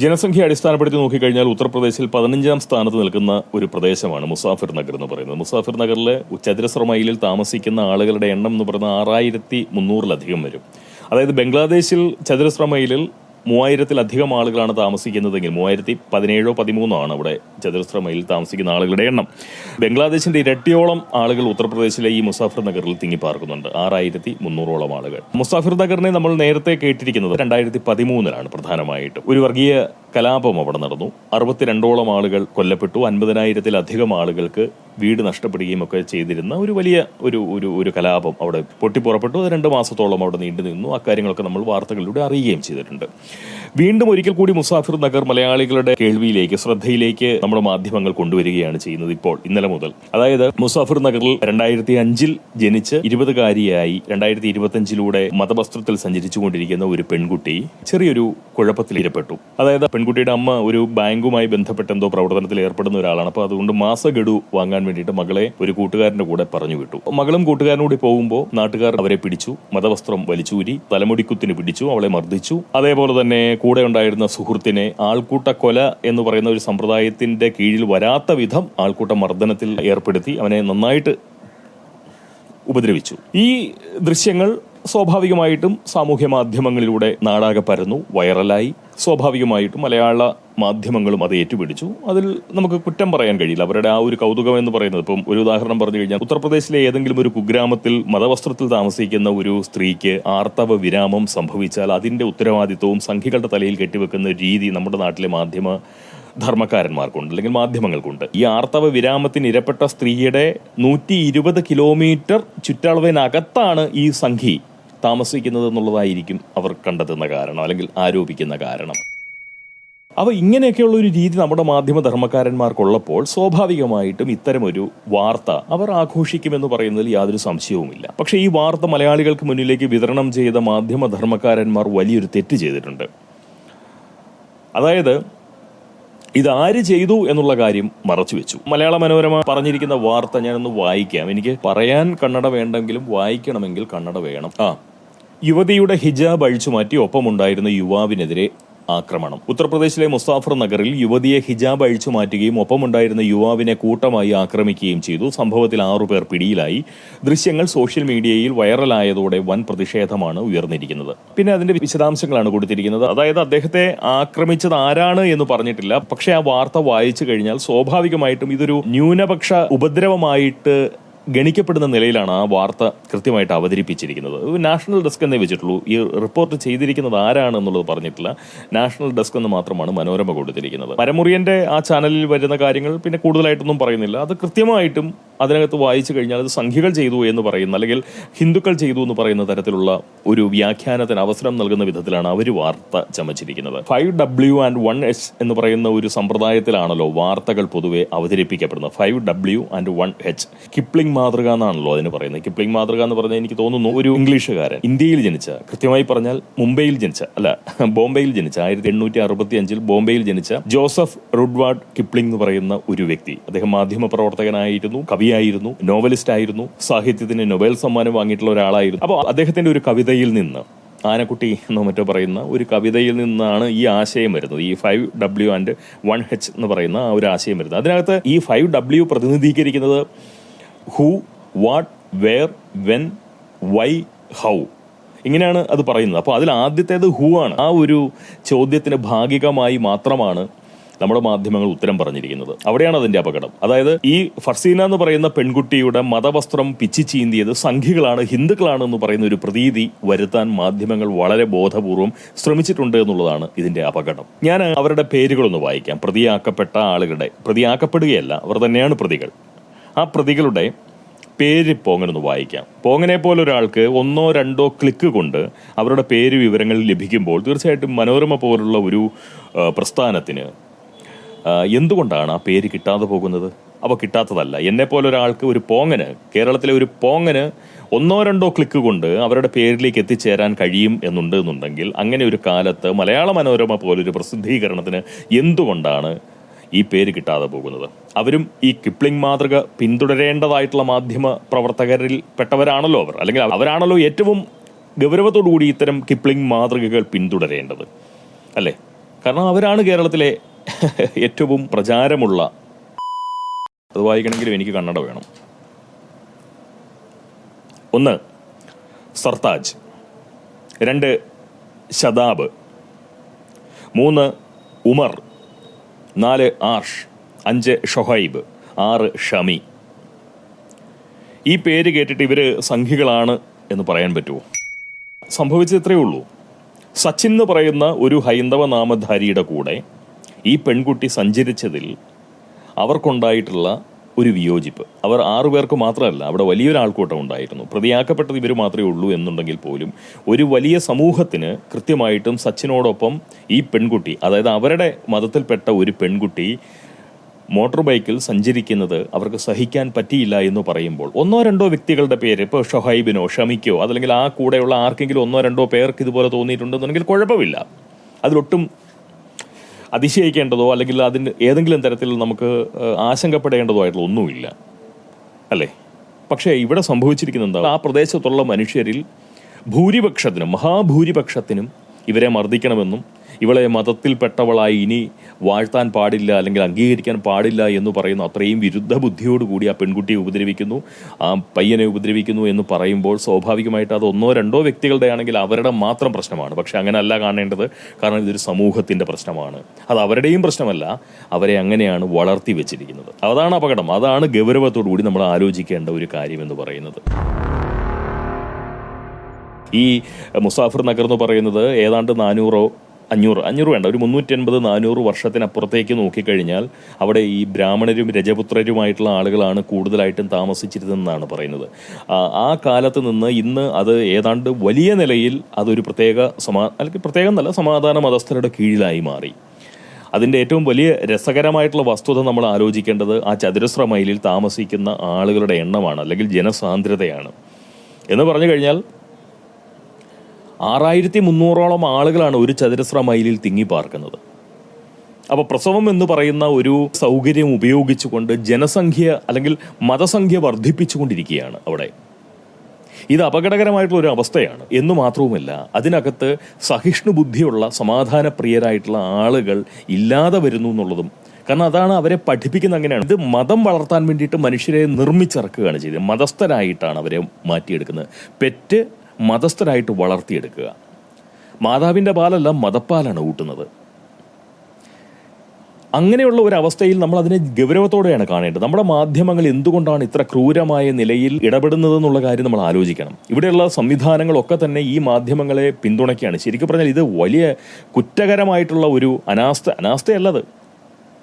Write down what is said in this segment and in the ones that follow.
ജനസംഖ്യ അടിസ്ഥാനപ്പെടുത്തി നോക്കിക്കഴിഞ്ഞാൽ ഉത്തർപ്രദേശിൽ പതിനഞ്ചാം സ്ഥാനത്ത് നിൽക്കുന്ന ഒരു പ്രദേശമാണ് മുസാഫിർ നഗർ എന്ന് പറയുന്നത്. മുസാഫിർ നഗറിലെ ചതുരശ്ര മൈലിൽ താമസിക്കുന്ന ആളുകളുടെ എണ്ണം എന്ന് പറയുന്നത് ആറായിരത്തി മുന്നൂറിലധികം വരും. അതായത് ബംഗ്ലാദേശിൽ ചതുരശ്ര മൈലിൽ മൂവായിരത്തിലധികം ആളുകളാണ് താമസിക്കുന്നതെങ്കിൽ മൂവായിരത്തി പതിനേഴോ പതിമൂന്നോ ആണ് അവിടെ ചതുരശ്ര മൈലിൽ താമസിക്കുന്ന ആളുകളുടെ എണ്ണം. ബംഗ്ലാദേശിന്റെ ഇരട്ടിയോളം ആളുകൾ ഉത്തർപ്രദേശിലെ ഈ മുസാഫർ നഗറിൽ തിങ്ങിപ്പാർക്കുന്നുണ്ട്. ആറായിരത്തി മുന്നൂറോളം ആളുകൾ. മുസാഫർ നഗറിനെ നമ്മൾ നേരത്തെ കേട്ടിരിക്കുന്നത് രണ്ടായിരത്തി പതിമൂന്നിലാണ് പ്രധാനമായിട്ടും. ഒരു വർഗീയ കലാപം അവിടെ നടന്നു. അറുപത്തിരണ്ടോളം ആളുകൾ കൊല്ലപ്പെട്ടു. അൻപതിനായിരത്തിലധികം ആളുകൾക്ക് വീട് നഷ്ടപ്പെടുകയും ഒക്കെ ചെയ്തിരുന്ന ഒരു വലിയ ഒരു ഒരു ഒരു കലാപം അവിടെ പൊട്ടിപ്പുറപ്പെട്ടു. അത് രണ്ട് മാസത്തോളം അവിടെ നീണ്ടു നിന്നു. അക്കാര്യങ്ങളൊക്കെ നമ്മൾ വാർത്തകളിലൂടെ അറിയുകയും ചെയ്തിട്ടുണ്ട്. വീണ്ടും ഒരിക്കൽ കൂടി മുസാഫിർ നഗർ മലയാളികളുടെ കേൾവിയിലേക്ക് ശ്രദ്ധയിലേക്ക് നമ്മുടെ മാധ്യമങ്ങൾ കൊണ്ടുവരികയാണ് ചെയ്യുന്നത് ഇപ്പോൾ ഇന്നലെ മുതൽ. അതായത് മുസാഫിർ നഗറിൽ രണ്ടായിരത്തി അഞ്ചിൽ ജനിച്ച് ഇരുപതുകാരിയായി രണ്ടായിരത്തി ഇരുപത്തിയഞ്ചിലൂടെ മതവസ്ത്രത്തിൽ സഞ്ചരിച്ചുകൊണ്ടിരിക്കുന്ന ഒരു പെൺകുട്ടി ചെറിയൊരു കുഴപ്പത്തിൽ ഇരപ്പെട്ടു. അതായത് പെൺകുട്ടിയുടെ അമ്മ ഒരു ബാങ്കുമായി ബന്ധപ്പെട്ട എന്തോ പ്രവർത്തനത്തിൽ ഏർപ്പെടുന്ന ഒരാളാണ്. അപ്പോൾ അതുകൊണ്ട് മാസഗഡു വാങ്ങാൻ വേണ്ടിയിട്ട് മകളെ ഒരു കൂട്ടുകാരന്റെ കൂടെ പറഞ്ഞു വിട്ടു മകളും കൂട്ടുകാരനും കൂടി പോകുമ്പോൾ നാട്ടുകാർ അവരെ പിടിച്ചു മതവസ്ത്രം വലിച്ചൂരി തലമുടിക്കുത്തിന് പിടിച്ചു അവളെ മർദ്ദിച്ചു. അതേപോലെ തന്നെ കൂടെ ഉണ്ടായിരുന്ന സുഹൃത്തിനെ ആൾക്കൂട്ട കൊല എന്ന് പറയുന്ന ഒരു സമ്പ്രദായത്തിന്റെ കീഴിൽ വരാത്ത വിധം ആൾക്കൂട്ട മർദ്ദനത്തിൽ ഏർപ്പെടുത്തി അവനെ നന്നായിട്ട് ഉപദ്രവിച്ചു. ഈ ദൃശ്യങ്ങൾ സ്വാഭാവികമായിട്ടും സാമൂഹ്യ മാധ്യമങ്ങളിലൂടെ നാടാകെ പരന്നു വൈറലായി. സ്വാഭാവികമായിട്ടും മലയാള മാധ്യമങ്ങളും അത് ഏറ്റുപിടിച്ചു. അതിൽ നമുക്ക് കുറ്റം പറയാൻ കഴിയില്ല. അവരുടെ ആ ഒരു കൗതുകം എന്ന് പറയുന്നത് ഇപ്പം ഒരു ഉദാഹരണം പറഞ്ഞു കഴിഞ്ഞാൽ ഉത്തർപ്രദേശിലെ ഏതെങ്കിലും ഒരു കുഗ്രാമത്തിൽ മതവസ്ത്രത്തിൽ താമസിക്കുന്ന ഒരു സ്ത്രീക്ക് ആർത്തവ വിരാമം സംഭവിച്ചാൽ അതിന്റെ ഉത്തരവാദിത്വവും സംഘികളുടെ തലയിൽ കെട്ടിവെക്കുന്ന രീതി നമ്മുടെ നാട്ടിലെ മാധ്യമ ധർമ്മക്കാരന്മാർക്കുണ്ട് അല്ലെങ്കിൽ മാധ്യമങ്ങൾക്കുണ്ട്. ഈ ആർത്തവ വിരാമത്തിന് ഇരപ്പെട്ട സ്ത്രീയുടെ നൂറ്റി ഇരുപത് കിലോമീറ്റർ ചുറ്റളവിനകത്താണ് ഈ സംഘി താമസിക്കുന്നത് എന്നുള്ളതായിരിക്കും അവർ കണ്ടെത്തുന്ന കാരണം അല്ലെങ്കിൽ ആരോപിക്കുന്ന കാരണം. അപ്പോൾ ഇങ്ങനെയൊക്കെയുള്ള ഒരു രീതി നമ്മുടെ മാധ്യമധർമ്മക്കാരന്മാർക്കുള്ളപ്പോൾ സ്വാഭാവികമായിട്ടും ഇത്തരമൊരു വാർത്ത അവർ ആഘോഷിക്കുമെന്ന് പറയുന്നതിൽ യാതൊരു സംശയവുമില്ല. പക്ഷേ ഈ വാർത്ത മലയാളികൾക്ക് മുന്നിലേക്ക് വിതരണം ചെയ്ത മാധ്യമധർമ്മക്കാരന്മാർ വലിയൊരു തെറ്റ് ചെയ്തിട്ടുണ്ട്. അതായത് ഇത് ആര് ചെയ്തു എന്നുള്ള കാര്യം മറച്ചു വെച്ചു. മലയാള മനോരമ പറഞ്ഞിരിക്കുന്ന വാർത്ത ഞാനൊന്ന് വായിക്കാം. എനിക്ക് പറയാൻ കണ്ണട വേണ്ടെങ്കിലും വായിക്കണമെങ്കിൽ കണ്ണട വേണം. ആ യുവതിയുടെ ഹിജാബ് അഴിച്ചു മാറ്റി ഒപ്പമുണ്ടായിരുന്ന യുവാവിനെതിരെ ആക്രമണം. ഉത്തർപ്രദേശിലെ മുസാഫർ നഗറിൽ യുവതിയെ ഹിജാബ് അഴിച്ചു മാറ്റുകയും ഒപ്പമുണ്ടായിരുന്ന യുവാവിനെ കൂട്ടമായി ആക്രമിക്കുകയും ചെയ്തു. സംഭവത്തിൽ ആറുപേർ പിടിയിലായി. ദൃശ്യങ്ങൾ സോഷ്യൽ മീഡിയയിൽ വൈറലായതോടെ വൻ പ്രതിഷേധമാണ് ഉയർന്നിരിക്കുന്നത്. പിന്നെ അതിന്റെ വിശദാംശങ്ങളാണ് കൊടുത്തിരിക്കുന്നത്. അതായത് അദ്ദേഹത്തെ ആക്രമിച്ചത് ആരാണ് എന്ന് പറഞ്ഞിട്ടില്ല. പക്ഷേ ആ വാർത്ത വായിച്ചു കഴിഞ്ഞാൽ സ്വാഭാവികമായിട്ടും ഇതൊരു ന്യൂനപക്ഷ ഉപദ്രവമായിട്ട് ഗണിക്കപ്പെടുന്ന നിലയിലാണ് ആ വാർത്ത കൃത്യമായിട്ട് അവതരിപ്പിച്ചിരിക്കുന്നത്. നാഷണൽ ഡെസ്ക് എന്നേ വെച്ചിട്ടുള്ളൂ. ഈ റിപ്പോർട്ട് ചെയ്തിരിക്കുന്നത് ആരാണ് എന്നുള്ളത് പറഞ്ഞിട്ടില്ല. നാഷണൽ ഡെസ്ക് എന്ന് മാത്രമാണ് മനോരമ കൊടുത്തിരിക്കുന്നത്. പരമുറിയന്റെ ആ ചാനലിൽ വരുന്ന കാര്യങ്ങൾ പിന്നെ കൂടുതലായിട്ടൊന്നും പറയുന്നില്ല. അത് കൃത്യമായിട്ടും അതിനകത്ത് വായിച്ചു കഴിഞ്ഞാൽ അത് സംഖ്യകൾ ചെയ്തു എന്ന് പറയുന്ന അല്ലെങ്കിൽ ഹിന്ദുക്കൾ ചെയ്തു എന്ന് പറയുന്ന തരത്തിലുള്ള ഒരു വ്യാഖ്യാനത്തിന് അവസരം നൽകുന്ന വിധത്തിലാണ് അവർ വാർത്ത ചമച്ചിരിക്കുന്നത്. Five W and one H എന്ന് പറയുന്ന ഒരു സമ്പ്രദായത്തിലാണല്ലോ വാർത്തകൾ പൊതുവെ അവതരിപ്പിക്കപ്പെടുന്നത്. Five W and one H. Kipling മാതൃക എന്നാണല്ലോ അതിന് പറയുന്നത്. കിപ്ലിംഗ് മാതൃക എന്ന് പറഞ്ഞാൽ എനിക്ക് തോന്നുന്നു ഒരു ഇംഗ്ലീഷുകാരൻ. ഇന്ത്യയിൽ ജനിച്ച കൃത്യമായി പറഞ്ഞാൽ മുംബൈയിൽ ജനിച്ച അല്ല ബോംബെയിൽ ജനിച്ച ആയിരത്തി എണ്ണൂറ്റി അറുപത്തി അഞ്ചിൽ ബോംബെയിൽ ജനിച്ച ജോസഫ് റുഡ്വാർഡ് കിപ്ലിംഗ് എന്ന് പറയുന്ന ഒരു വ്യക്തി. അദ്ദേഹം മാധ്യമ പ്രവർത്തകനായിരുന്നു കവിയായിരുന്നു നോവലിസ്റ്റ് ആയിരുന്നു സാഹിത്യത്തിന് നൊബേൽ സമ്മാനം വാങ്ങിയിട്ടുള്ള ഒരാളായിരുന്നു. അപ്പോൾ അദ്ദേഹത്തിന്റെ ഒരു കവിതയിൽ നിന്ന് ആനക്കുട്ടി എന്നോ മറ്റോ പറയുന്ന ഒരു കവിതയിൽ നിന്നാണ് ഈ ആശയം വരുന്നത്. ഈ five W and one H എന്ന് പറയുന്ന ആ ഒരു ആശയം വരുന്നത്. അതിനകത്ത് ഈ ഫൈവ് ഡബ്ല്യു പ്രതിനിധീകരിക്കുന്നത് who what where when why how ഇങ്ങനെയാണ് അത് പറയുന്നത്. അപ്പോൾ അതിൽ ആദ്യത്തേത് ഹൂ ആണ്. ആ ഒരു ചോദ്യത്തിന് ഭാഗികമായി മാത്രമാണ് നമ്മുടെ മാധ്യമങ്ങൾ ഉത്തരം പറഞ്ഞിരിക്കുന്നത്. അവിടെയാണ് അതിന്റെ അപകടം. അതായത് ഈ ഫർസീന എന്ന് പറയുന്ന പെൺകുട്ടിയുടെ മതവസ്ത്രം പിച്ചി ചീന്തിയത് സംഘികളാണ് ഹിന്ദുക്കളാണ് എന്ന് പറയുന്ന ഒരു പ്രതീതി വരുത്താൻ മാധ്യമങ്ങൾ വളരെ ബോധപൂർവം ശ്രമിച്ചിട്ടുണ്ട് എന്നുള്ളതാണ് ഇതിന്റെ അപകടം. ഞാൻ അവരുടെ പേരുകളൊന്ന് വായിക്കാം. പ്രതിയാക്കപ്പെട്ട ആളുകളുടെ പ്രതിയാക്കപ്പെടുകയല്ല അവർ തന്നെയാണ് പ്രതികൾ. ആ പ്രതികളുടെ പേര് പോങ്ങനൊന്ന് വായിക്കാം. പോങ്ങനെ പോലെ ഒരാൾക്ക് ഒന്നോ രണ്ടോ ക്ലിക്ക് കൊണ്ട് അവരുടെ പേര് വിവരങ്ങൾ ലഭിക്കുമ്പോൾ തീർച്ചയായിട്ടും മനോരമ പോലുള്ള ഒരു പ്രസ്ഥാനത്തിന് എന്തുകൊണ്ടാണ് ആ പേര് കിട്ടാതെ പോകുന്നത്? അവ കിട്ടാത്തതല്ല. എന്നെ പോലെ ഒരാൾക്ക് ഒരു പോങ്ങന് കേരളത്തിലെ ഒരു പോങ്ങന് ഒന്നോ രണ്ടോ ക്ലിക്ക് കൊണ്ട് അവരുടെ പേരിലേക്ക് എത്തിച്ചേരാൻ കഴിയും എന്നുണ്ട് എന്നുണ്ടെങ്കിൽ അങ്ങനെ ഒരു കാലത്ത് മലയാള മനോരമ പോലൊരു പ്രസിദ്ധീകരണത്തിന് എന്തുകൊണ്ടാണ് ഈ പേര് കിട്ടാതെ പോകുന്നത്. അവരും ഈ കിപ്ലിംഗ് മാതൃക പിന്തുടരേണ്ടതായിട്ടുള്ള മാധ്യമ പ്രവർത്തകരിൽ പെട്ടവരാണല്ലോ അവർ. അല്ലെങ്കിൽ അവരാണല്ലോ ഏറ്റവും ഗൗരവത്തോടുകൂടി ഇത്തരം കിപ്ലിംഗ് മാതൃകകൾ പിന്തുടരേണ്ടത്. അല്ലേ? കാരണം അവരാണ് കേരളത്തിലെ ഏറ്റവും പ്രചാരമുള്ള. അത് വായിക്കണമെങ്കിലും എനിക്ക് കണ്ണട വേണം. ഒന്ന് സർത്താജ് രണ്ട് ശതാബ് മൂന്ന് ഉമർ. നാല് ആർഷ് അഞ്ച് ഷൊഹൈബ് ആറ് ഷമി. ഈ പേര് കേട്ടിട്ട് ഇവർ സംഘികളാണ് എന്ന് പറയാൻ പറ്റുമോ? സംഭവിച്ചത്രേ ഉള്ളൂ സച്ചിൻ എന്ന് പറയുന്ന ഒരു ഹൈന്ദവ നാമധാരിയുടെ കൂടെ ഈ പെൺകുട്ടി സഞ്ചരിച്ചതിൽ അവർക്കുണ്ടായിട്ടുള്ള ഒരു വിയോജിപ്പ്. അവർ ആറുപേർക്ക് മാത്രമല്ല അവിടെ വലിയൊരു ആൾക്കൂട്ടം ഉണ്ടായിരുന്നു. പ്രതിയാക്കപ്പെട്ടത് ഇവർ മാത്രമേ ഉള്ളൂ എന്നുണ്ടെങ്കിൽ പോലും ഒരു വലിയ സമൂഹത്തിന് കൃത്യമായിട്ടും സച്ചിനോടൊപ്പം ഈ പെൺകുട്ടി അതായത് അവരുടെ മതത്തിൽപ്പെട്ട ഒരു പെൺകുട്ടി മോട്ടോർ ബൈക്കിൽ സഞ്ചരിക്കുന്നത് അവർക്ക് സഹിക്കാൻ പറ്റിയില്ല എന്ന് പറയുമ്പോൾ ഒന്നോ രണ്ടോ വ്യക്തികളുടെ പേര് ഇപ്പോൾ ഷൊഹൈബിനോ ഷമിക്കോ അതല്ലെങ്കിൽ ആ കൂടെയുള്ള ആർക്കെങ്കിലും ഒന്നോ രണ്ടോ പേർക്ക് ഇതുപോലെ തോന്നിയിട്ടുണ്ടെന്നുണ്ടെങ്കിൽ കുഴപ്പമില്ല. അതിലൊട്ടും അതിശയിക്കേണ്ടതോ അല്ലെങ്കിൽ അതിന് ഏതെങ്കിലും തരത്തിൽ നമുക്ക് ആശങ്കപ്പെടേണ്ടതോ ആയിട്ടുള്ള ഒന്നുമില്ല. അല്ലേ? പക്ഷേ ഇവിടെ സംഭവിച്ചിരിക്കുന്നത് എന്താ? ആ പ്രദേശത്തുള്ള മനുഷ്യരിൽ ഭൂരിപക്ഷത്തിനും മഹാഭൂരിപക്ഷത്തിനും ഇവരെ മർദ്ദിക്കണമെന്നും ഇവളെ മതത്തിൽപ്പെട്ടവളായി ഇനി വാഴ്ത്താൻ പാടില്ല അല്ലെങ്കിൽ അംഗീകരിക്കാൻ പാടില്ല എന്ന് പറയുന്നു. അത്രയും വിരുദ്ധ ബുദ്ധിയോടുകൂടി ആ പെൺകുട്ടിയെ ഉപദ്രവിക്കുന്നു. ആ പയ്യനെ ഉപദ്രവിക്കുന്നു എന്ന് പറയുമ്പോൾ സ്വാഭാവികമായിട്ട് അത് ഒന്നോ രണ്ടോ വ്യക്തികളുടെ ആണെങ്കിൽ അവരുടെ മാത്രം പ്രശ്നമാണ്. പക്ഷെ അങ്ങനെയല്ല കാണേണ്ടത്. കാരണം ഇതൊരു സമൂഹത്തിന്റെ പ്രശ്നമാണ്. അത് അവരുടെയും പ്രശ്നമല്ല. അവരെ അങ്ങനെയാണ് വളർത്തി വെച്ചിരിക്കുന്നത്. അതാണ് അപകടം. അതാണ് ഗൗരവത്തോടു കൂടി നമ്മൾ ആലോചിക്കേണ്ട ഒരു കാര്യം എന്ന് പറയുന്നത്. ഈ മുസാഫർ നഗർ എന്ന് പറയുന്നത് ഏതാണ്ട് നാനൂറോ അഞ്ഞൂറ് അഞ്ഞൂറ് വേണ്ട ഒരു മുന്നൂറ്റി അൻപത് നാനൂറ് വർഷത്തിനപ്പുറത്തേക്ക് നോക്കിക്കഴിഞ്ഞാൽ അവിടെ ഈ ബ്രാഹ്മണരും രജപുത്രരുമായിട്ടുള്ള ആളുകളാണ് കൂടുതലായിട്ടും താമസിച്ചിരുന്നതെന്നാണ് പറയുന്നത്. ആ, കാലത്ത് നിന്ന് ഇന്ന് അത് ഏതാണ്ട് വലിയ നിലയിൽ അതൊരു പ്രത്യേക സമാ അല്ലെങ്കിൽ പ്രത്യേകം നല്ല സമാധാന മതസ്ഥരുടെ കീഴിലായി മാറി. അതിന്റെ ഏറ്റവും വലിയ രസകരമായിട്ടുള്ള വസ്തുത നമ്മൾ ആലോചിക്കേണ്ടത് ആ ചതുരശ്ര മൈലിൽ താമസിക്കുന്ന ആളുകളുടെ എണ്ണമാണ് അല്ലെങ്കിൽ ജനസാന്ദ്രതയാണ്. എന്ന് പറഞ്ഞു കഴിഞ്ഞാൽ ആറായിരത്തി മുന്നൂറോളം ആളുകളാണ് ഒരു ചതുരശ്ര മൈലിൽ തിങ്ങിപ്പാർക്കുന്നത് അപ്പോൾ പ്രസവം എന്ന് പറയുന്ന ഒരു സൗകര്യം ഉപയോഗിച്ചുകൊണ്ട് ജനസംഖ്യ അല്ലെങ്കിൽ മതസംഖ്യ വർദ്ധിപ്പിച്ചുകൊണ്ടിരിക്കുകയാണ് അവിടെ. ഇത് അപകടകരമായിട്ടുള്ള ഒരു അവസ്ഥയാണ്. എന്ന് മാത്രവുമല്ല അതിനകത്ത് സഹിഷ്ണു ബുദ്ധിയുള്ള സമാധാനപ്രിയരായിട്ടുള്ള ആളുകൾ ഇല്ലാതെ വരുന്നു എന്നുള്ളതും കാരണം അതാണ് അവരെ പഠിപ്പിക്കുന്ന അങ്ങനെയാണ്. ഇത് മതം വളർത്താൻ വേണ്ടിയിട്ട് മനുഷ്യരെ നിർമ്മിച്ചിറക്കുകയാണ് ചെയ്തത്. മതസ്ഥരായിട്ടാണ് അവരെ മാറ്റിയെടുക്കുന്നത്. പെറ്റ് മതസ്ഥരായിട്ട് വളർത്തിയെടുക്കുക. മാതാവിന്റെ പാലല്ല മതപ്പാലാണ് ഊട്ടുന്നത്. അങ്ങനെയുള്ള ഒരു അവസ്ഥയിൽ നമ്മൾ അതിനെ ഗൗരവത്തോടെയാണ് കാണേണ്ടത്. നമ്മുടെ മാധ്യമങ്ങൾ എന്തുകൊണ്ടാണ് ഇത്ര ക്രൂരമായ നിലയിൽ ഇടപെടുന്നത് എന്നുള്ള കാര്യം നമ്മൾ ആലോചിക്കണം. ഇവിടെയുള്ള സംവിധാനങ്ങളൊക്കെ തന്നെ ഈ മാധ്യമങ്ങളെ പിന്തുണയ്ക്കുകയാണ്. ശരിക്കും പറഞ്ഞാൽ ഇത് വലിയ കുറ്റകരമായിട്ടുള്ള ഒരു അനാസ്ഥ അനാസ്ഥയല്ലത്.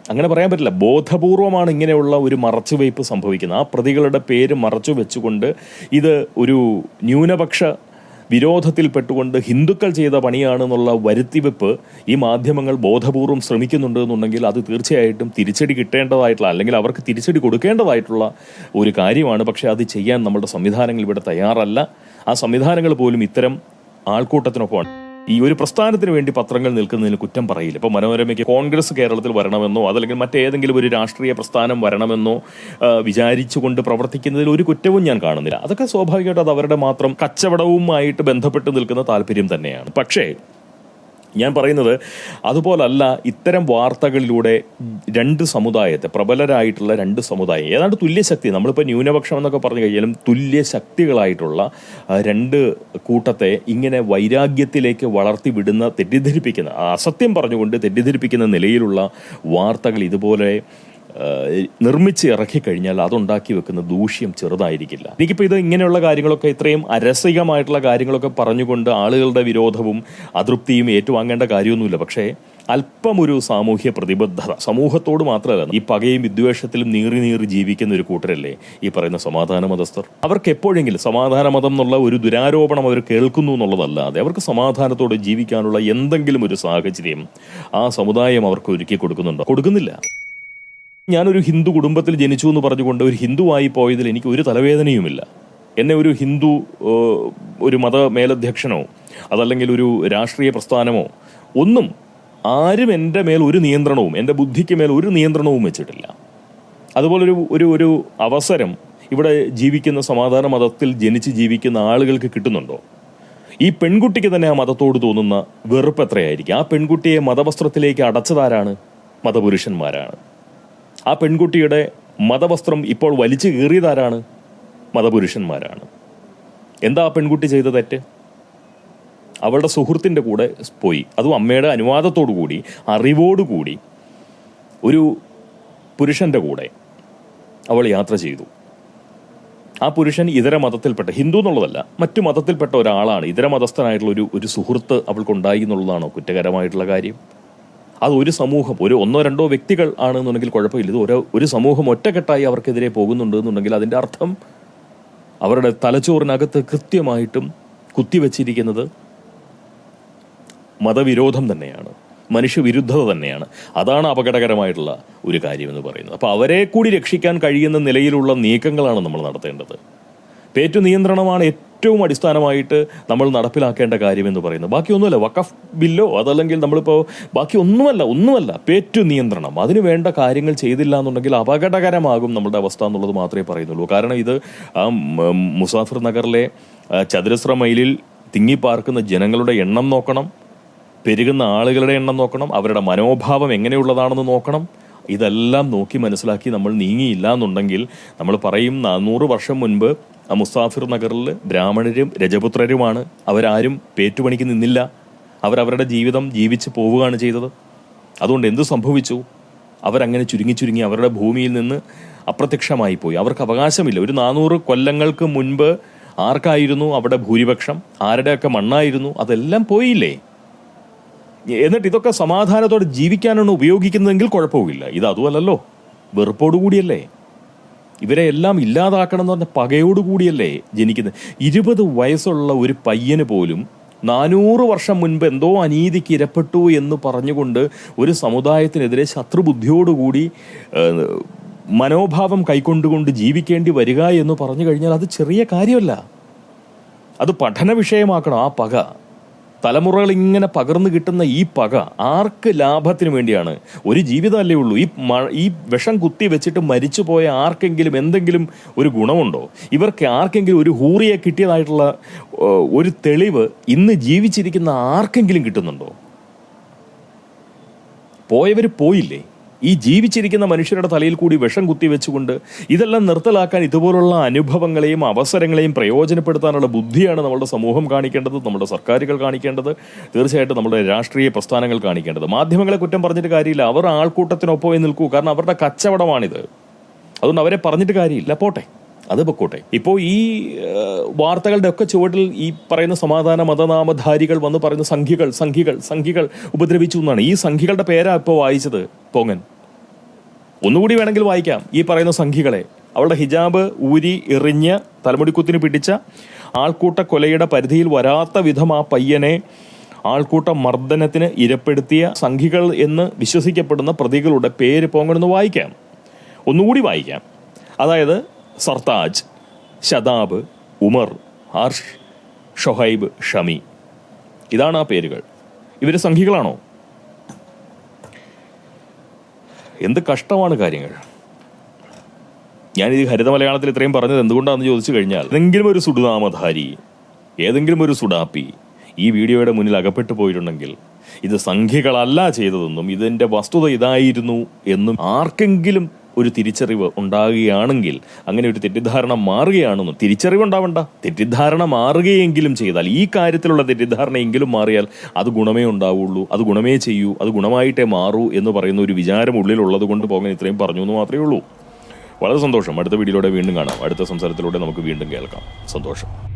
അങ്ങനെ പറയാൻ പറ്റില്ല. ബോധപൂർവമാണ് ഇങ്ങനെയുള്ള ഒരു മറച്ചുവയ്പ് സംഭവിക്കുന്നത്. ആ പ്രതികളുടെ പേര് മറച്ചു വെച്ചുകൊണ്ട് ഇത് ഒരു ന്യൂനപക്ഷ വിരോധത്തിൽപ്പെട്ടുകൊണ്ട് ഹിന്ദുക്കൾ ചെയ്ത പണിയാണെന്നുള്ള വരുത്തിവെപ്പ് ഈ മാധ്യമങ്ങൾ ബോധപൂർവം ശ്രമിക്കുന്നുണ്ട് എന്നുണ്ടെങ്കിൽ അത് തീർച്ചയായിട്ടും തിരിച്ചടി കിട്ടേണ്ടതായിട്ടുള്ള അല്ലെങ്കിൽ അവർക്ക് തിരിച്ചടി കൊടുക്കേണ്ടതായിട്ടുള്ള ഒരു കാര്യമാണ്. പക്ഷേ അത് ചെയ്യാൻ നമ്മുടെ സംവിധാനങ്ങൾ ഇവിടെ തയ്യാറല്ല. ആ സംവിധാനങ്ങൾ പോലും ഇത്തരം ആൾക്കൂട്ടത്തിനൊപ്പമാണ്. ഈ ഒരു പ്രസ്ഥാനത്തിന് വേണ്ടി പത്രങ്ങൾ നിൽക്കുന്നതിന് കുറ്റം പറയില്ല. ഇപ്പൊ മനോരമയ്ക്ക് കോൺഗ്രസ് കേരളത്തിൽ വരണമെന്നോ അതല്ലെങ്കിൽ മറ്റേതെങ്കിലും ഒരു രാഷ്ട്രീയ പ്രസ്ഥാനം വരണമെന്നോ വിചാരിച്ചുകൊണ്ട് പ്രവർത്തിക്കുന്നതിൽ ഒരു കുറ്റവും ഞാൻ കാണുന്നില്ല. അതൊക്കെ സ്വാഭാവികമായിട്ട് അത് അവരുടെ മാത്രം കച്ചവടവുമായിട്ട് ബന്ധപ്പെട്ട് നിൽക്കുന്ന താല്പര്യം തന്നെയാണ്. പക്ഷേ ഞാൻ പറയുന്നത് അതുപോലല്ല ഇത്തരം വാർത്തകളിലൂടെ രണ്ട് സമുദായത്തെ പ്രബലരായിട്ടുള്ള രണ്ട് സമുദായം ഏതാണ്ട് തുല്യശക്തി നമ്മളിപ്പോൾ ന്യൂനപക്ഷം എന്നൊക്കെ പറഞ്ഞു കഴിഞ്ഞാലും തുല്യശക്തികളായിട്ടുള്ള രണ്ട് കൂട്ടത്തെ ഇങ്ങനെ വൈരാഗ്യത്തിലേക്ക് വളർത്തി വിടുന്ന തെറ്റിദ്ധരിപ്പിക്കുന്ന അസത്യം പറഞ്ഞുകൊണ്ട് തെറ്റിദ്ധരിപ്പിക്കുന്ന നിലയിലുള്ള വാർത്തകൾ ഇതുപോലെ നിർമ്മിച്ച് ഇറക്കിക്കഴിഞ്ഞാൽ അതുണ്ടാക്കി വെക്കുന്ന ദൂഷ്യം ചെറുതായിരിക്കില്ല. എനിക്കിപ്പോൾ ഇത് ഇങ്ങനെയുള്ള കാര്യങ്ങളൊക്കെ ഇത്രയും അരസികമായിട്ടുള്ള കാര്യങ്ങളൊക്കെ പറഞ്ഞുകൊണ്ട് ആളുകളുടെ വിരോധവും അതൃപ്തിയും ഏറ്റുവാങ്ങേണ്ട കാര്യമൊന്നുമില്ല. പക്ഷേ അല്പം ഒരു സാമൂഹ്യ പ്രതിബദ്ധത സമൂഹത്തോട് മാത്രമല്ല ഈ പകയും വിദ്വേഷത്തിലും നീറി നീറി ജീവിക്കുന്ന ഒരു കൂട്ടരല്ലേ ഈ പറയുന്ന സമാധാന മതസ്ഥർ? അവർക്ക് എപ്പോഴെങ്കിലും സമാധാന മതം എന്നുള്ള ഒരു ദുരാരോപണം അവർ കേൾക്കുന്നു എന്നുള്ളതല്ലാതെ അവർക്ക് സമാധാനത്തോടെ ജീവിക്കാനുള്ള എന്തെങ്കിലും ഒരു സാഹചര്യം ആ സമുദായം അവർക്ക് ഒരുക്കി കൊടുക്കുന്നുണ്ടോ? കൊടുക്കുന്നില്ല. ഞാനൊരു ഹിന്ദു കുടുംബത്തിൽ ജനിച്ചു എന്ന് പറഞ്ഞുകൊണ്ട് ഒരു ഹിന്ദുവായി പോയതിൽ എനിക്ക് ഒരു തലവേദനയുമില്ല. എന്നെ ഒരു ഹിന്ദു ഒരു മത മേലധ്യക്ഷനോ അതല്ലെങ്കിൽ ഒരു രാഷ്ട്രീയ പ്രസ്ഥാനമോ ഒന്നും ആരും എന്റെ മേൽ ഒരു നിയന്ത്രണവും എന്റെ ബുദ്ധിക്ക് മേൽ ഒരു നിയന്ത്രണവും വെച്ചിട്ടില്ല. അതുപോലൊരു ഒരു ഒരു അവസരം ഇവിടെ ജീവിക്കുന്ന സമാധാന മതത്തിൽ ജനിച്ച് ജീവിക്കുന്ന ആളുകൾക്ക് കിട്ടുന്നുണ്ടോ? ഈ പെൺകുട്ടിക്ക് തന്നെ ആ മതത്തോട് തോന്നുന്ന വെറുപ്പ് എത്രയായിരിക്കും? ആ പെൺകുട്ടിയെ മതവസ്ത്രത്തിലേക്ക് അടച്ചതാരാണ്? മതപുരുഷന്മാരാണ്. ആ പെൺകുട്ടിയുടെ മതവസ്ത്രം ഇപ്പോൾ വലിച്ചു കീറിയതാരാണ്? മതപുരുഷന്മാരാണ്. എന്താ ആ പെൺകുട്ടി ചെയ്ത തെറ്റ്? അവളുടെ സുഹൃത്തിന്റെ കൂടെ പോയി. അതും അമ്മയുടെ അനുവാദത്തോടു കൂടി അറിവോടുകൂടി ഒരു പുരുഷന്റെ കൂടെ അവൾ യാത്ര ചെയ്തു. ആ പുരുഷൻ ഇതര മതത്തിൽപ്പെട്ട ഹിന്ദു എന്നുള്ളതല്ല മറ്റു മതത്തിൽപ്പെട്ട ഒരാളാണ്. ഇതര മതസ്ഥനായിട്ടുള്ള ഒരു ഒരു സുഹൃത്ത് അവൾക്കുണ്ടായി എന്നുള്ളതാണോ കുറ്റകരമായിട്ടുള്ള കാര്യം. അത് ഒരു സമൂഹം ഒരു ഒന്നോ രണ്ടോ വ്യക്തികൾ ആണെന്നുണ്ടെങ്കിൽ കുഴപ്പമില്ല. ഇത് ഒരു ഒരു സമൂഹം ഒറ്റക്കെട്ടായി അവർക്കെതിരെ പോകുന്നുണ്ട് എന്നുണ്ടെങ്കിൽ അതിന്റെ അർത്ഥം അവരുടെ തലച്ചോറിനകത്ത് കൃത്യമായിട്ടും കുത്തിവെച്ചിരിക്കുന്നത് മതവിരോധം തന്നെയാണ്. മനുഷ്യവിരുദ്ധത തന്നെയാണ്. അതാണ് അപകടകരമായിട്ടുള്ള ഒരു കാര്യമെന്ന് പറയുന്നത്. അപ്പോൾ അവരെ കൂടി രക്ഷിക്കാൻ കഴിയുന്ന നിലയിലുള്ള നീക്കങ്ങളാണ് നമ്മൾ നടത്തേണ്ടത്. പേറ്റു നിയന്ത്രണമാണ് ഏറ്റവും അടിസ്ഥാനമായിട്ട് നമ്മൾ നടപ്പിലാക്കേണ്ട കാര്യമെന്ന് പറയുന്നത്. ബാക്കിയൊന്നുമല്ല വക്കഫ് ബില്ലോ അതല്ലെങ്കിൽ നമ്മളിപ്പോൾ ബാക്കി ഒന്നുമല്ല ഒന്നുമല്ല പേറ്റു നിയന്ത്രണം. അതിന് വേണ്ട കാര്യങ്ങൾ ചെയ്തില്ല എന്നുണ്ടെങ്കിൽ അപകടകരമാകും നമ്മുടെ അവസ്ഥ എന്നുള്ളത് മാത്രമേ പറയുന്നുള്ളൂ. കാരണം ഇത് മുസാഫിർ നഗറിലെ ചതുരശ്ര മൈലിൽ തിങ്ങിപ്പാർക്കുന്ന ജനങ്ങളുടെ എണ്ണം നോക്കണം. പെരുകുന്ന ആളുകളുടെ എണ്ണം നോക്കണം. അവരുടെ മനോഭാവം എങ്ങനെയുള്ളതാണെന്ന് നോക്കണം. ഇതെല്ലാം നോക്കി മനസ്സിലാക്കി നമ്മൾ നീങ്ങിയില്ല എന്നുണ്ടെങ്കിൽ നമ്മൾ പറയും നാനൂറ് വർഷം മുൻപ് ആ മുസ്താഫിർ നഗറിൽ ബ്രാഹ്മണരും രജപുത്രരുമാണ്. അവരാരും പേറ്റുപണിക്ക് നിന്നില്ല. അവരവരുടെ ജീവിതം ജീവിച്ച് പോവുകയാണ് ചെയ്തത്. അതുകൊണ്ട് എന്തു സംഭവിച്ചു? അവരങ്ങനെ ചുരുങ്ങി ചുരുങ്ങി അവരുടെ ഭൂമിയിൽ നിന്ന് അപ്രത്യക്ഷമായി പോയി. അവർക്ക് അവകാശമില്ല. ഒരു നാനൂറ് കൊല്ലങ്ങൾക്ക് മുൻപ് ആർക്കായിരുന്നു അവിടെ ഭൂരിപക്ഷം? ആരുടെയൊക്കെ മണ്ണായിരുന്നു? അതെല്ലാം പോയില്ലേ? എന്നിട്ട് ഇതൊക്കെ സമാധാനത്തോടെ ജീവിക്കാനാണ് ഉപയോഗിക്കുന്നതെങ്കിൽ കുഴപ്പമില്ല ഇത് അതുമല്ലല്ലോ. വെറുപ്പോടുകൂടിയല്ലേ ഇവരെ എല്ലാം ഇല്ലാതാക്കണം എന്ന് പറഞ്ഞ പകയോടുകൂടിയല്ലേ ജനിക്കുന്നത്. ഇരുപത് വയസ്സുള്ള ഒരു പയ്യന് പോലും നാനൂറ് വർഷം മുൻപ് എന്തോ അനീതിക്ക് ഇരപ്പെട്ടു എന്ന് പറഞ്ഞുകൊണ്ട് ഒരു സമുദായത്തിനെതിരെ ശത്രുബുദ്ധിയോടുകൂടി മനോഭാവം കൈക്കൊണ്ടുകൊണ്ട് ജീവിക്കേണ്ടി വരിക എന്ന് പറഞ്ഞു കഴിഞ്ഞാൽ അത് ചെറിയ കാര്യമല്ല. അത് പഠന വിഷയമാക്കണം ആ പക. തലമുറകൾ ഇങ്ങനെ പകർന്നു കിട്ടുന്ന ഈ പക ആർക്ക് ലാഭത്തിന് വേണ്ടിയാണ്? ഒരു ജീവിതമല്ലേ ഉള്ളൂ. ഈ മ- ഈ വിഷം കുത്തി വെച്ചിട്ട് മരിച്ചു പോയ ആർക്കെങ്കിലും എന്തെങ്കിലും ഒരു ഗുണമുണ്ടോ? ഇവർക്ക് ആർക്കെങ്കിലും ഒരു ഹൂറിയെ കിട്ടിയതായിട്ടുള്ള ഒരു തെളിവ് ഇന്ന് ജീവിച്ചിരിക്കുന്ന ആർക്കെങ്കിലും കിട്ടുന്നുണ്ടോ? പോയവർ പോയില്ലേ? ഈ ജീവിച്ചിരിക്കുന്ന മനുഷ്യരുടെ തലയിൽ കൂടി വിഷം കുത്തി വെച്ചുകൊണ്ട് ഇതെല്ലാം നിർത്തലാക്കാൻ ഇതുപോലുള്ള അനുഭവങ്ങളെയും അവസരങ്ങളെയും പ്രയോജനപ്പെടുത്താനുള്ള ബുദ്ധിയാണ് നമ്മുടെ സമൂഹം കാണിക്കേണ്ടത് നമ്മുടെ സർക്കാരുകൾ കാണിക്കേണ്ടത് തീർച്ചയായിട്ടും നമ്മുടെ രാഷ്ട്രീയ പ്രസ്ഥാനങ്ങൾ കാണിക്കേണ്ടത്. മാധ്യമങ്ങളെ കുറ്റം പറഞ്ഞിട്ട് കാര്യമില്ല. അവർ ആൾക്കൂട്ടത്തിനൊപ്പമേ നിൽക്കൂ. കാരണം അവരുടെ കച്ചവടമാണിത്. അതുകൊണ്ട് അവരെ പറഞ്ഞിട്ട് കാര്യമില്ല. പോട്ടെ. അത് പൊക്കോട്ടെ. ഇപ്പോൾ ഈ വാർത്തകളുടെ ഒക്കെ ചുവട്ടിൽ ഈ പറയുന്ന സമാധാന മതനാമധാരികൾ വന്ന് പറയുന്ന സംഖ്യകൾ സംഖ്യകൾ സംഖ്യകൾ ഉപദ്രവിച്ചു എന്നാണ്. ഈ സംഖ്യകളുടെ പേരാ ഇപ്പോൾ വായിച്ചത് പൊങ്ങൻ. ഒന്നുകൂടി വേണമെങ്കിൽ വായിക്കാം. ഈ പറയുന്ന സംഖ്യകളെ അവളുടെ ഹിജാബ് ഊരി എറിഞ്ഞ് തലമുടിക്കുത്തിന് പിടിച്ച ആൾക്കൂട്ട കൊലയുടെ പരിധിയിൽ വരാത്ത വിധം ആ പയ്യനെ ആൾക്കൂട്ട മർദ്ദനത്തിന് ഇരപ്പെടുത്തിയ സംഖികൾ എന്ന് വിശ്വസിക്കപ്പെടുന്ന പ്രതികളുടെ പേര് പോങ്ങണമെന്ന് വായിക്കാം. ഒന്നുകൂടി വായിക്കാം. അതായത് സർത്താജ് ഷദാബ് ഉമർ ഹർഷ് ഷൊഹൈബ് ഷമി. ഇതാണ് ആ പേരുകൾ. ഇവർ സംഘികളാണോ? എന്ത് കഷ്ടമാണ് കാര്യങ്ങൾ. ഞാനിത് ഹരിത മലയാളത്തിൽ ഇത്രയും പറഞ്ഞത് എന്തുകൊണ്ടാണെന്ന് ചോദിച്ചു കഴിഞ്ഞാൽ ഏതെങ്കിലും ഒരു സുഡുനാമധാരി ഏതെങ്കിലും ഒരു സുഡാപ്പി ഈ വീഡിയോയുടെ മുന്നിൽ അകപ്പെട്ടു പോയിട്ടുണ്ടെങ്കിൽ ഇത് സംഖ്യകളല്ല ചെയ്തതെന്നും ഇതിന്റെ വസ്തുത ഇതായിരുന്നു എന്നും ആർക്കെങ്കിലും ഒരു തിരിച്ചറിവ് ഉണ്ടാകുകയാണെങ്കിൽ അങ്ങനെ ഒരു തെറ്റിദ്ധാരണ മാറുകയാണെന്നും? തിരിച്ചറിവ് ഉണ്ടാവണ്ട. തെറ്റിദ്ധാരണ മാറുകയെങ്കിലും ചെയ്താൽ ഈ കാര്യത്തിലുള്ള തെറ്റിദ്ധാരണയെങ്കിലും മാറിയാൽ അത് ഗുണമേ ഉണ്ടാവുള്ളൂ അത് ഗുണമേ ചെയ്യൂ അത് ഗുണമായിട്ടേ മാറൂ എന്ന് പറയുന്ന ഒരു വിചാരം ഉള്ളിലുള്ളത് കൊണ്ട് പോകാൻ ഇത്രയും പറഞ്ഞു എന്ന് മാത്രമേ ഉള്ളൂ. വളരെ സന്തോഷം. അടുത്ത വീഡിയോയിലൂടെ വീണ്ടും കാണാം. അടുത്ത സംസാരത്തിലൂടെ നമുക്ക് വീണ്ടും കേൾക്കാം. സന്തോഷം.